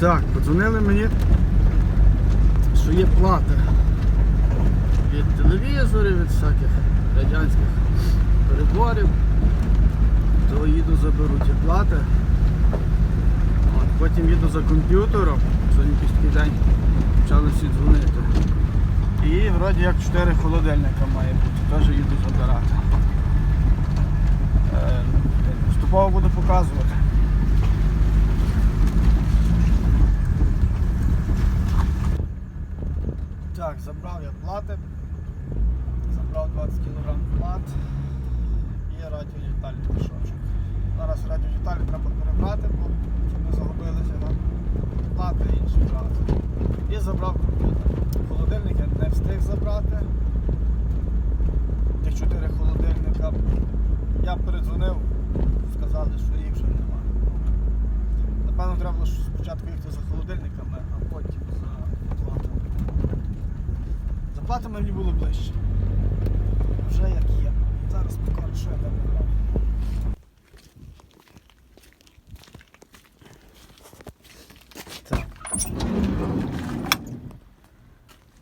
Так, подзвонили мені, що є плата від телевізорів, від всяких радянських переборів. То їду заберу ті плати. От, потім їду за комп'ютером. Сьогодні такий день почали всі дзвонити. І вроді як 4 холодильника має бути, теж їду забирати. Е, Поступово буду показувати. Так, забрав я плати. Забрав 20 кг плат і радіодетальний мішочок. Зараз радіодеталі треба перебрати, бо щоб не загубилися нам плати і інші брати. І забрав комп'ютер. Холодильник я не встиг забрати. Тих 4 холодильника. Я передзвонив, сказали, що їх вже немає. Напевно, треба було спочатку їхати за холодильниками, а потім за платами. За платами мені було ближче. Вже як є. Зараз покажу, що я там. Так.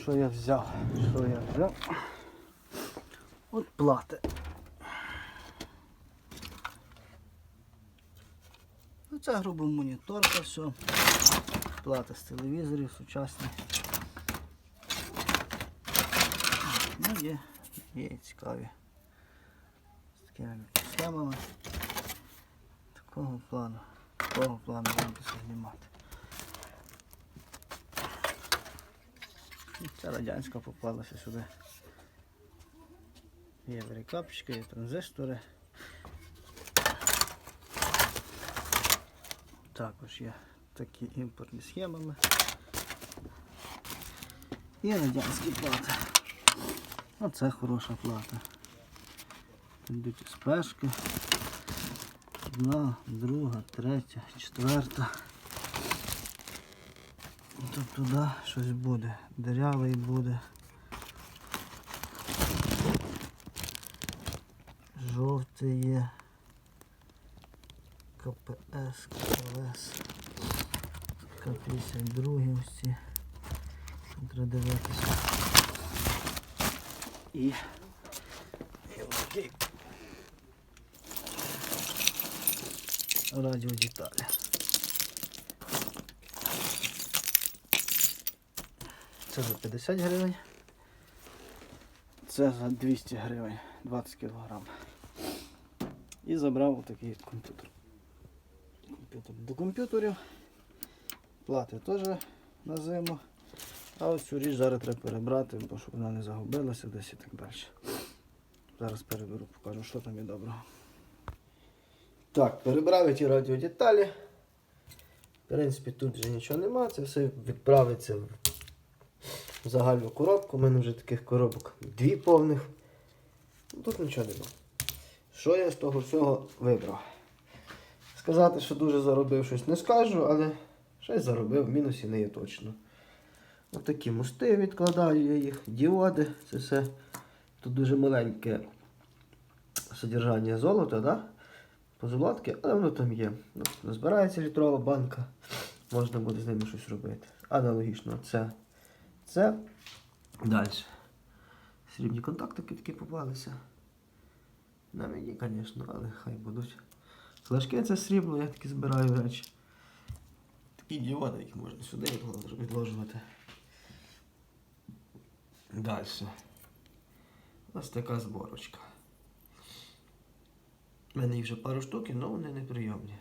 Що я взяв? Що я взяв? От плати. Ну, це грубо моніторка, все. Плата з телевізорів сучасні. Ну, є, є цікаві. З такими схемами. Такого плану. Такого плану будемо знімати. Ця радянська попалася сюди. Є перекапчики, є транзистори. Також є такі імпортні схемами. І радянські плати. Оце хороша плата. Йдуть спешки. Одна, друга, третя, четверта. Тут туди щось буде. Дирявий буде. Жовтий є. КПС, КЛС. К-52 ось ці. Тут треба дивитися. І. Радіодеталі. Це за 50 гривень. Це за 200 гривень, 20 кг. І забрав отакий от комп'ютер. Комп'ютер. До комп'ютерів плати теж на зиму. А ось цю річ зараз треба перебрати, бо щоб вона не загубилася десь і так далі. Зараз переберу, покажу, що там є доброго. Так, перебрав я ті радіодеталі. В принципі, тут вже нічого нема, це все відправиться в загальну коробку. У мене вже таких коробок дві повних. Ну, Тут нічого нема. Що я з того всього вибрав? Сказати, що дуже заробив щось не скажу, але щось заробив, в мінусі не є точно. Ось такі мости відкладаю я їх, діоди, це все. Тут дуже маленьке содержання золота, да? позолотки, але воно там є. Ну, Збирається літрова банка, можна буде з ними щось робити. Аналогічно це. Це. Далі. Срібні контактики такі попалися. На мені, звісно, але хай будуть. Флешки це срібло, я такі збираю речі. Такі діоди, їх можна сюди відложувати. Далі. Ось така зборочка. У мене їх вже пару штук, але вони неприйомні.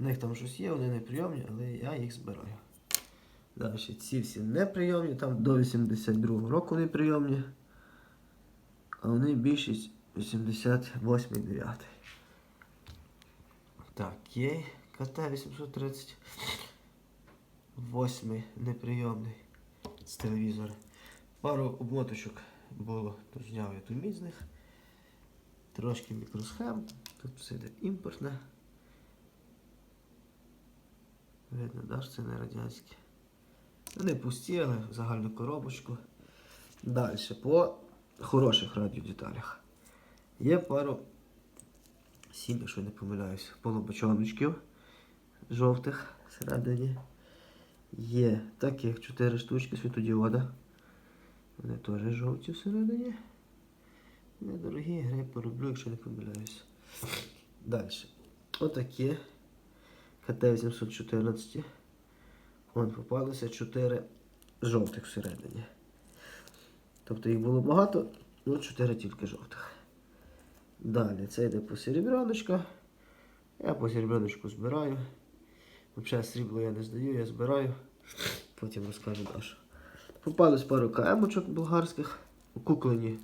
У них там щось є, вони неприйомні, але я їх збираю. Далі ці всі неприйомні, там до 82 року неприйомні. А вони більшість 88 9 Так, є КТ 830. Восьмий неприйомний з телевізора. Пару обмоточок було, то зняв я ту з них. Трошки мікросхем. Тут все йде імпортне. Видно, да, що це не радянське. Вони пусті, але в загальну коробочку. Далі, по хороших радіодеталях. Є пару сім, якщо не помиляюсь, полубочоночків жовтих всередині. Є таких 4 штучки світодіода. Вони теж жовті всередині. Недорогі гри пороблю, якщо не помиляюсь. Далі. Отакі. КТ-814. Вон попалося 4 жовтих всередині. Тобто їх було багато, ну 4 тільки жовтих. Далі це йде по серебряночка. Я по серебряночку збираю. Взагалі срібло я не здаю, я збираю. Потім розкажу Даша. Попалось пару КМочок болгарських. Укуклені.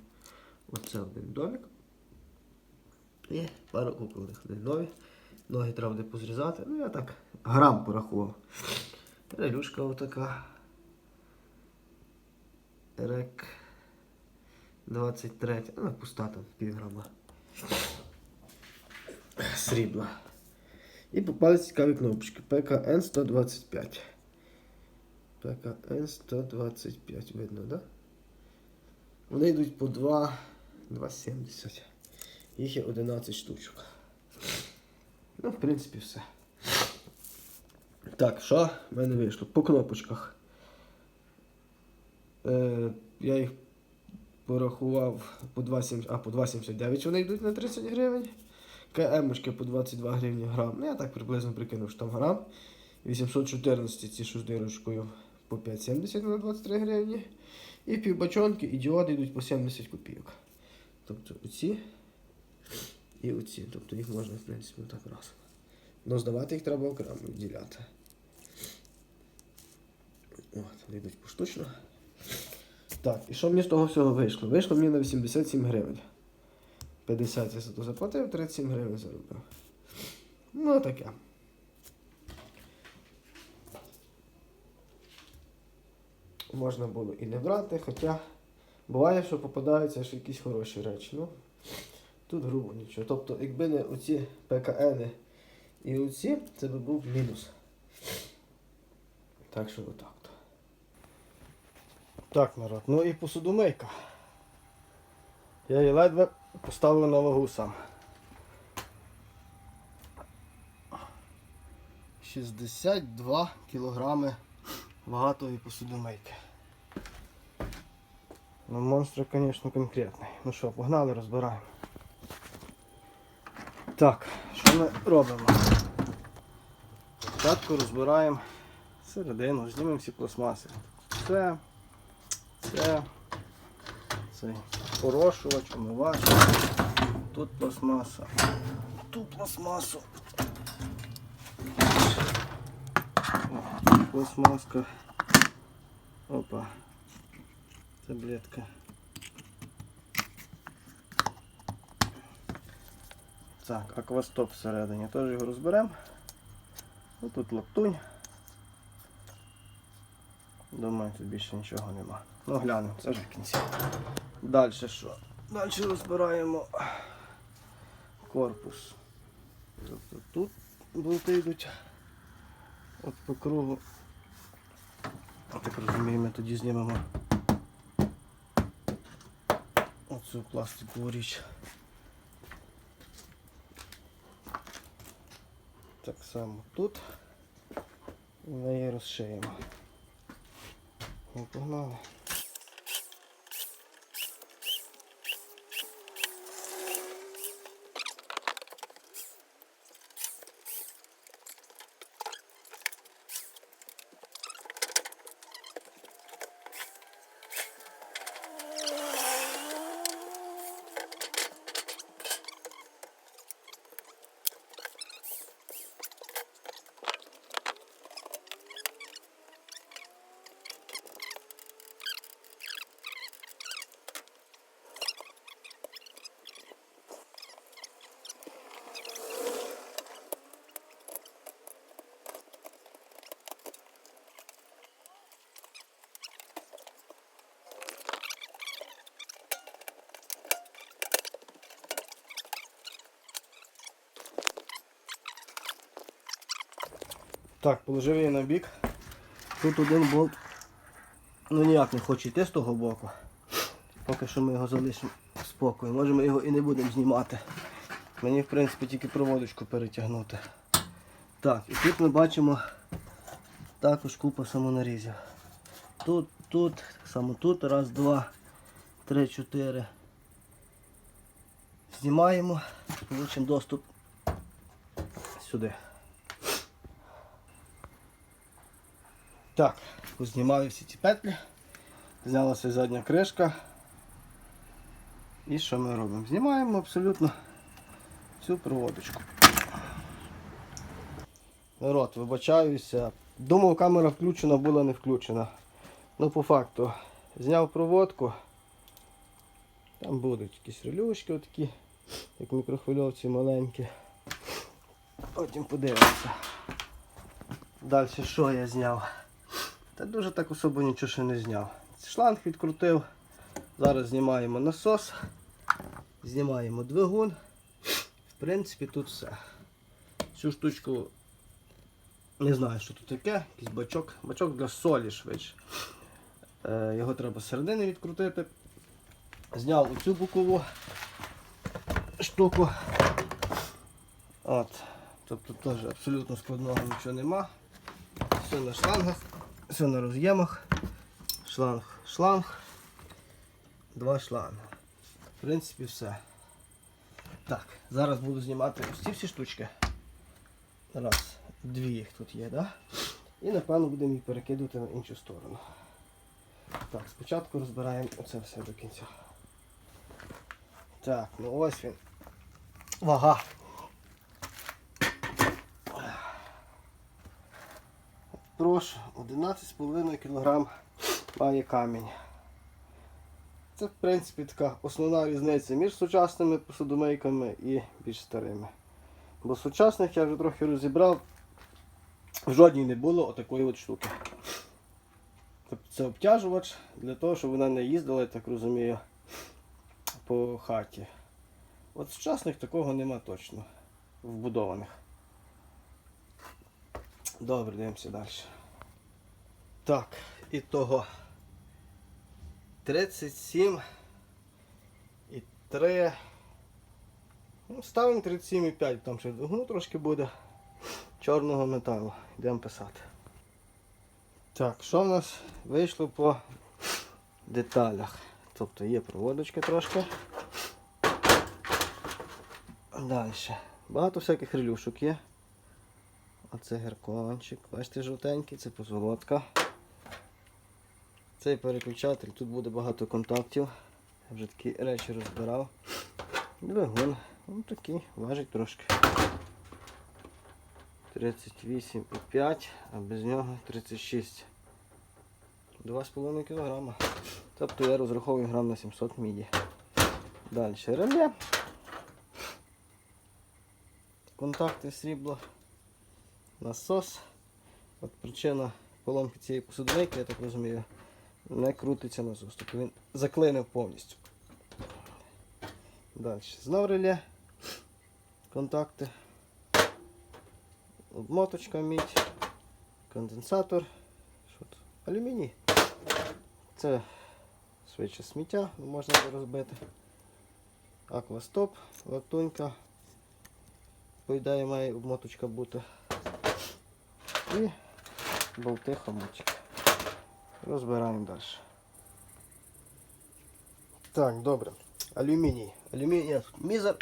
Оце один домик. І пару куклених. Вони нові. Ноги треба буде позрізати. Ну я так грам порахував. Релюшка отака. Рек 23. Вона пуста там півграма. Срібла. І попались цікаві кнопочки. ПКН 125. ПКН 125, видно, да? Вони йдуть по 2, 2,70. Їх є 11 штучок. Ну, в принципі, все. Так, що в мене вийшло? По кнопочках. Е, я їх порахував по 2,70, а по 2,79 вони йдуть на 30 гривень. КМочки по 22 гривні грам. Ну, я так приблизно прикинув, що там грам. 814 ці що з дирочкою по 5,70 на 23 гривні. І півбачонки і діоди йдуть по 70 копійок. Тобто оці і оці. Тобто їх можна, в принципі, так раз. Но здавати їх треба окремо відділяти. От, вони йдуть поштучно. Так, і що мені з того всього вийшло? Вийшло мені на 87 гривень. 50 я за то заплатив, 37 гривень заробив. Ну, таке. Можна було і не брати, хоча буває, що попадаються ще якісь хороші речі. Ну, тут грубо нічого. Тобто, якби не оці ПКН і оці, це би був мінус. Так що отак. Так, народ, ну і посудомийка. Я її ледве поставив на вагу сам. 62 кілограми вага тої посудомийки. Ну, монстр, звісно, конкретний. Ну що, погнали, розбираємо. Так, що ми робимо? Спочатку розбираємо середину, знімемо всі пластмаси. Це, це, цей порошувач, умивач. Тут пластмаса. Тут пластмасу. О, Тут пластмаска. Опа. Таблетка. Так, аквастоп всередині. Теж його розберемо. Тут лаптунь. Думаю, тут більше нічого нема. Ну глянемо, це ж в кінці. Далі що? Далі розбираємо корпус. Тобто тут болти йдуть от по кругу. Я Так розумію, ми тоді знімемо оцю пластикову річ. Так само тут. Ми її розшиємо. Ну, погнали. Так, положив її на бік. Тут один болт ну ніяк не хоче йти з того боку. Поки що ми його залишимо в спокою. Може ми його і не будемо знімати. Мені в принципі тільки проводочку перетягнути. Так, і тут ми бачимо Також купа самонарізів. Тут, тут, так само тут, раз, два, три, чотири. Знімаємо, получимо доступ сюди. Так, знімаю всі ці петлі. Знялася задня кришка. І що ми робимо? Знімаємо абсолютно всю проводочку. Народ, вибачаюся. Думав, камера включена, була не включена. Ну, по факту, зняв проводку. Там будуть якісь релюшки отакі, як мікрохвильовці маленькі. Потім подивимося. Далі що я зняв? Та дуже так особо нічого ще не зняв. Шланг відкрутив. Зараз знімаємо насос, знімаємо двигун. В принципі, тут все. Цю штучку не знаю, що тут таке, якийсь бачок. Бачок для солі швидше. Е, його треба з середини відкрутити. Зняв оцю бокову штуку. От. Тобто теж абсолютно складного нічого нема. Все на шлангах, все на роз'ємах. Шланг, шланг, два шланги. В принципі, все. Так, зараз буду знімати ось ці всі штучки. Раз, дві їх тут є, да? І напевно будемо їх перекидувати на іншу сторону. Так, спочатку розбираємо оце все до кінця. Так, ну ось він. Вага. Прошу, 11,5 кг має камінь. Це, в принципі, така основна різниця між сучасними посудомийками і більш старими. Бо сучасних я вже трохи розібрав, в жодній не було отакої от штуки. Тобто це обтяжувач для того, щоб вона не їздила, я так розумію, по хаті. От сучасних такого нема точно вбудованих. Добре, дивимося далі. Так, і того 37 і 3. Ну, ставимо 37,5, там ще двигуну трошки буде чорного металу. Йдемо писати. Так, що в нас вийшло по деталях? Тобто є проводочка трошки. Далі. Багато всяких релюшок є. Оце геркончик. Бачите, жовтенький, це позолотка. Цей переключатель, тут буде багато контактів. Я вже такі речі розбирав. Двигун. Ось такий, важить трошки. 38,5, а без нього 36. 2,5 кг. Тобто я розраховую грам на 700 міді. Далі реле. Контакти срібла. Насос. От причина поломки цієї посудомийки, я так розумію, не крутиться насос. Тобто він заклинив повністю. Далі. Знов реле. Контакти. Обмоточка мідь. Конденсатор. Що тут? Алюміній. Це швидше сміття, можна розбити. Аквастоп, латунька. По ідеї має обмоточка бути. І болти хомутик. Розбираємо далі. Так, добре. Алюміній. Алюміній мізер.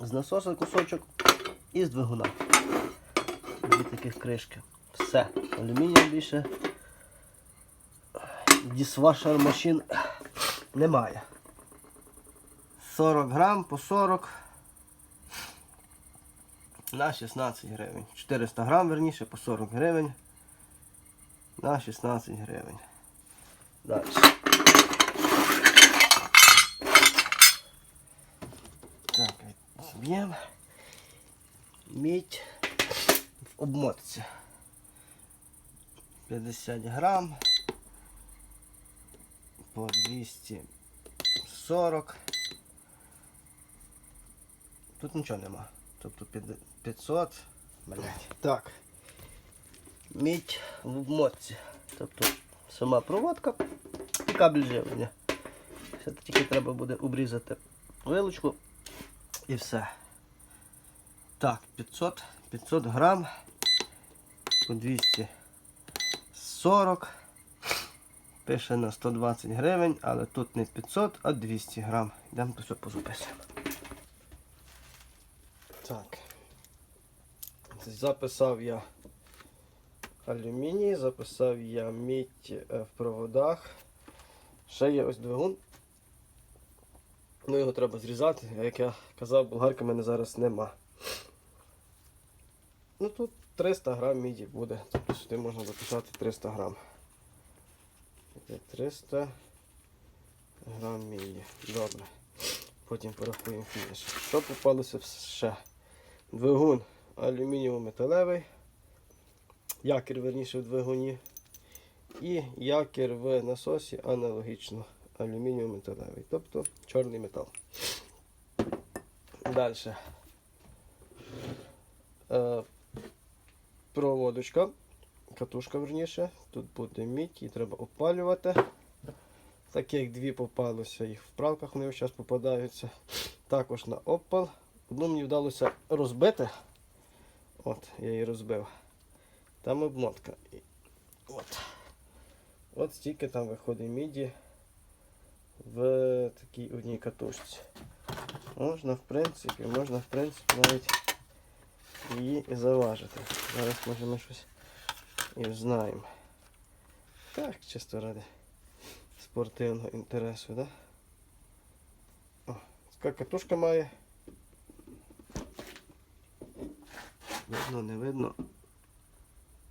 З насоса кусочок і з двигуна. Дві таких кришки. Все. Алюмінія більше. Дісвашер машин немає. 40 грам по 40 на 16 гривень. 400 грам, верніше, по 40 гривень на 16 гривень. Далі. Так, зіб'ємо. Мідь в обмотці. 50 грам по 240. Тут нічого нема. Тобто під- 500. Блять. Так. Мідь в обмотці. Тобто сама проводка і кабель живлення. Все тільки треба буде обрізати вилочку і все. Так, 500, 500 грам по 200 540. Пише на 120 гривень, але тут не 500, а 200 грам. Йдемо то все позаписуємо. Так. Записав я алюміній, записав я мідь е, в проводах. Ще є ось двигун. Ну його треба зрізати, як я казав, болгарки в мене зараз нема. Ну тут 300 грам міді буде. Тобто сюди можна записати 300 грам. 300 грам міді. Добре. Потім порахуємо фініш. Що попалося ще? Двигун алюмінієво-металевий. Якір верніше в двигуні. І якір в насосі аналогічно алюмінієво-металевий. Тобто чорний метал. Далі. Е, проводочка, катушка верніше. Тут буде мідь, її треба опалювати. Так дві попалося, їх в правках вони зараз попадаються. Також на опал. Одну мені вдалося розбити. От, я її розбив. Там обмотка. І От. От стільки там виходить міді в такій одній катушці. Можна, в принципі, можна, в принципі, навіть її і заважити. Зараз може ми щось і знаємо. Так, чисто ради спортивного інтересу, да? О, така катушка має. Видно, не видно.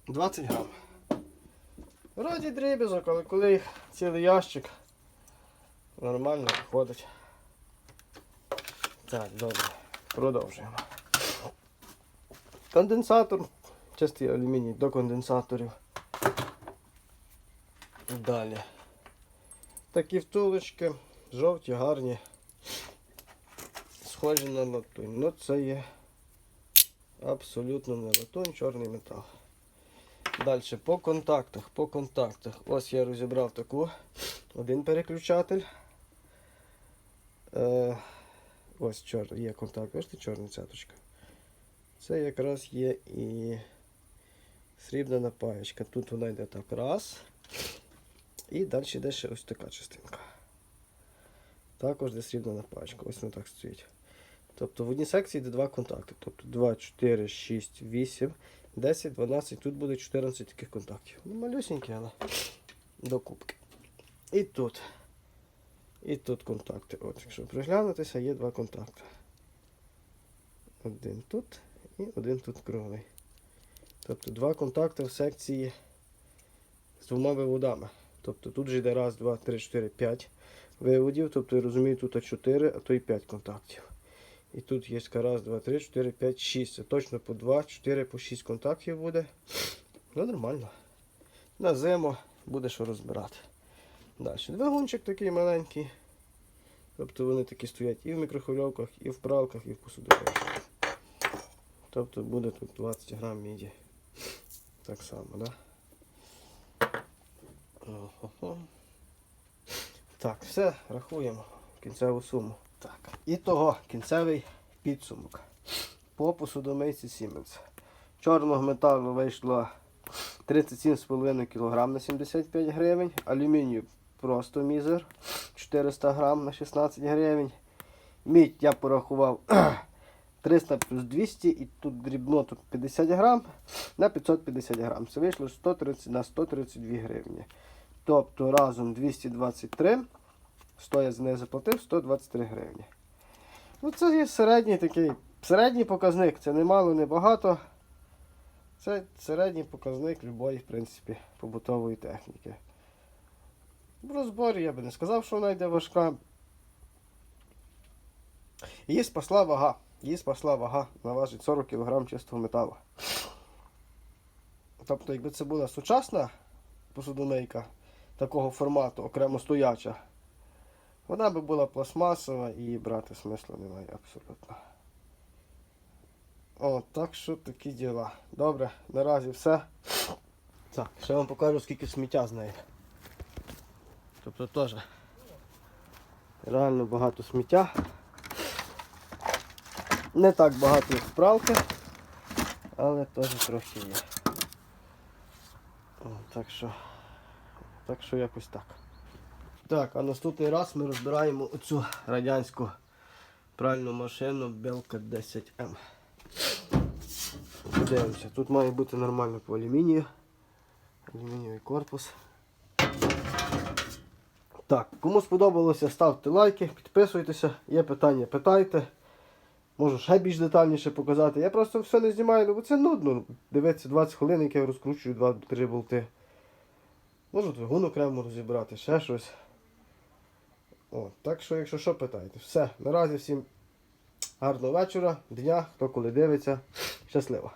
20 грам. Вроді дрібізок, але коли їх цілий ящик, нормально виходить. Так, добре. Продовжуємо. Конденсатор. Чистий алюміній до конденсаторів. Далі. Такі втулочки, жовті, гарні. Схожі на латунь. Ну це є абсолютно не латунь, чорний метал. Далі по контактах. По контактах. Ось я розібрав таку. Один переключатель. Е, ось чор, є контакт. Бачите, чорна цяточка. Це якраз є і срібна напаєчка. Тут вона йде так раз. І далі йде ще ось така частинка. Також йде срібна напаєчка. Ось вона так стоїть. Тобто в одній секції йде два контакти. Тобто 2, 4, 6, 8, 10, 12. Тут буде 14 таких контактів. Ну, малюсенькі, але до кубки. І тут. І тут контакти. От, якщо приглянутися, є два контакти. Один тут і один тут круглий. Тобто два контакти в секції з двома виводами. Тобто тут же йде раз, два, три, чотири, п'ять виводів. Тобто я розумію, тут 4, а то і 5 контактів. І тут є раз, два, три, чотири, п'ять, шість. Це точно по 2, 4, по 6 контактів буде. Ну, нормально. На зиму буде що розбирати. Далі. Двигунчик такий маленький. Тобто вони такі стоять і в мікрохвильовках, і в пралках, і в посудовищах. Тобто буде тут 20 грам міді. Так само, да? Ого. Так, все, рахуємо кінцеву суму. Так. І того кінцевий підсумок. По посудомийці Siemens. Чорного металу вийшло 37,5 кг на 75 гривень. Алюмінію просто мізер 400 грам на 16 гривень. Мідь я порахував 300 плюс 200 і тут дрібно тут 50 грам на 550 грам. Це вийшло 130 на 132 гривні. Тобто разом 223. 100 я за неї заплатив 123 гривні. Ну це є середній такий, середній показник. Це не мало, не багато. Це середній показник любої, в принципі, побутової техніки. В розборі я би не сказав, що вона йде важка. Її спасла вага. Її спасла вага, вона важить 40 кг чистого металу. Тобто, якби це була сучасна посудомийка такого формату, окремо стояча, вона би була пластмасова і її брати смислу немає абсолютно. О, так що такі діла. Добре, наразі все. Так, ще вам покажу, скільки сміття з неї. Тобто теж реально багато сміття. Не так багато як справки, але теж трохи є. О, так що. Так що якось так. Так, а наступний раз ми розбираємо оцю радянську пральну машину Белка 10М. Подивимося. Тут має бути нормально по алюмінію. Алюмінієвий корпус. Так, кому сподобалося, ставте лайки, підписуйтеся. Є питання, питайте. Можу ще більш детальніше показати. Я просто все не знімаю, ну бо це нудно. Дивиться 20 хвилин, як я розкручую 2-3 болти. Можу двигун окремо розібрати, ще щось. О, так що, якщо що, питайте. Все, наразі всім гарного вечора, дня, хто коли дивиться. Щасливо!